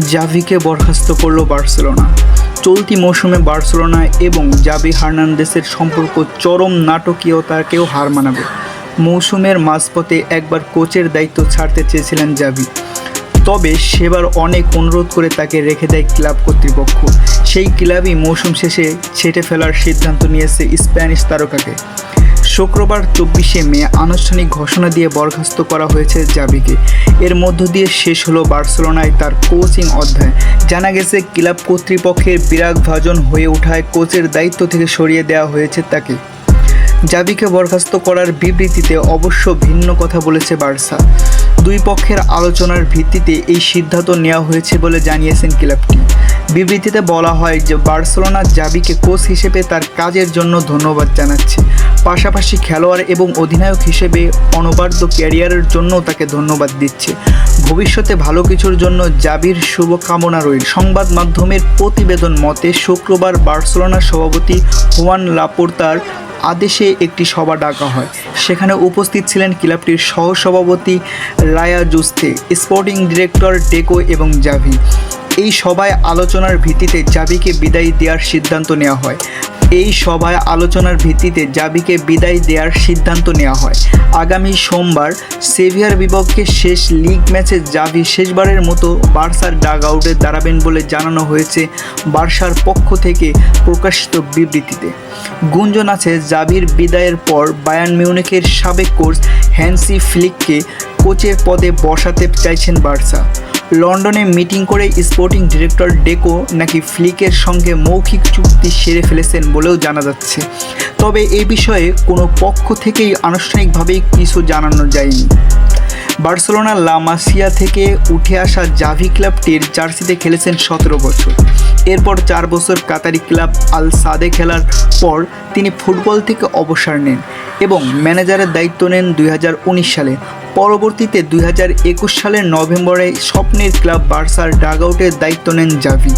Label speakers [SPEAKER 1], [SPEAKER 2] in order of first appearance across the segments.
[SPEAKER 1] জাভিকে বরখাস্ত করল বার্সেলোনা। চলতি মৌসুমে বার্সেলোনা এবং জাভি হার্নান্দেসের সম্পর্ক চরম নাটকীয়তাকেও হার মানাবে। মৌসুমের মাঝপথে একবার কোচের দায়িত্ব ছাড়তে চেয়েছিলেন জাভি। তবে সেবার অনেক অনুরোধ করে তাকে রেখে দেয় ক্লাব কর্তৃপক্ষ। সেই ক্লাবই মৌসুম শেষে ছেটে ফেলার সিদ্ধান্ত নিয়েছে স্প্যানিশ তারকাকে। শুক্রবার চব্বিশে মে আনুষ্ঠানিক ঘোষণা দিয়ে বরখাস্ত করা হয়েছে জাবিকে। এর মধ্য দিয়ে শেষ হলো বার্সেলোনায় তার কোচিং অধ্যায়। জানা গেছে, ক্লাব কর্তৃপক্ষের বিরাগ ভাজন হয়ে ওঠায় কোচের দায়িত্ব থেকে সরিয়ে দেওয়া হয়েছে তাকে। জাবিকে বরখাস্ত করার বিবৃতিতে অবশ্য ভিন্ন কথা বলেছে বার্সা। দুই পক্ষের আলোচনার ভিত্তিতে এই সিদ্ধান্ত নেওয়া হয়েছে বলে জানিয়েছেন ক্লাবটি। বিবৃতিতে বলা হয় যে বার্সেলোনা জাবিকে কোচ হিসেবে তার কাজের জন্য ধন্যবাদ জানাচ্ছে। পাশাপাশি খেলোয়াড় এবং অধিনায়ক হিসেবে অনবার্ধ ক্যারিয়ারের জন্য তাকে ধন্যবাদ দিচ্ছে। ভবিষ্যতে ভালো কিছুর জন্য জাবির শুভকামনা রইল। সংবাদ মাধ্যমের প্রতিবেদন মতে, শুক্রবার বার্সেলোনার সভাপতি হুয়ান লাপোর্তার আদেশে একটি সভা ডাকা হয়। সেখানে উপস্থিত ছিলেন ক্লাবটির সহসভাপতি রায়া জুস্তে, স্পোর্টিং ডিরেক্টর ডেকো এবং জাভি। এই সভায় আলোচনার ভিত্তিতে জাভিকে বিদায় দেওয়ার সিদ্ধান্ত নেওয়া হয়। এই সভায় আলোচনার ভিত্তিতে জাবিকে বিদায় দেওয়ার সিদ্ধান্ত নেওয়া হয়। আগামী সোমবার সেভিয়ার বিপক্ষে শেষ লিগ ম্যাচে জাভি শেষবারের মতো বার্সার ডাগ আউটে দাঁড়াবেন বলে জানানো হয়েছে বার্সার পক্ষ থেকে প্রকাশিত বিবৃতিতে। গুঞ্জন আছে জাবির বিদায়ের পর বায়ার্ন মিউনিকের সাবেক কোচ হ্যান্সি ফ্লিককে কোচের পদে বসাতে চাইছেন বার্সা। লন্ডনে মিটিং করে স্পোর্টিং ডিরেক্টর ডেকো নাকি ফ্লিকের সঙ্গে মৌখিক চুক্তি সেরে ফেলেছেন বলেও জানা যাচ্ছে। তবে এ বিষয়ে কোনো পক্ষ থেকেই আনুষ্ঠানিকভাবেই কিছু জানানো যায়নি। বার্সেলোনা লামাসিয়া থেকে উঠে আসা জাভি ক্লাবটির জার্সিতে খেলেছেন সতেরো বছর। এরপর চার বছর কাতারি ক্লাব আল সাদে খেলার পর তিনি ফুটবল থেকে অবসর নেন এবং ম্যানেজারের দায়িত্ব নেন দুই হাজার উনিশ সালে। পরবর্তীতে দুই হাজার একুশ সালের নভেম্বরে স্বপ্নের ক্লাব বার্সার ডাগআউটের দায়িত্ব নেন জাভি।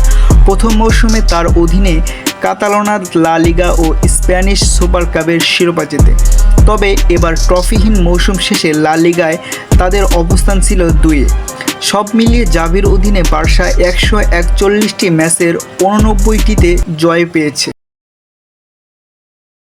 [SPEAKER 1] প্রথম মৌসুমে তার অধীনে কাতালোনা লা লিগা ও স্প্যানিশ সুপার কাপের শিরোপা জেতে। তবে এবার ট্রফিহীন মৌসুম শেষে লা লিগায় তাদের অবস্থান ছিল দুয়ে সব মিলিয়ে জাভির অধীনে বার্সা একশো একচল্লিশটি ম্যাচের উননব্বইটিতে জয় পেয়েছে।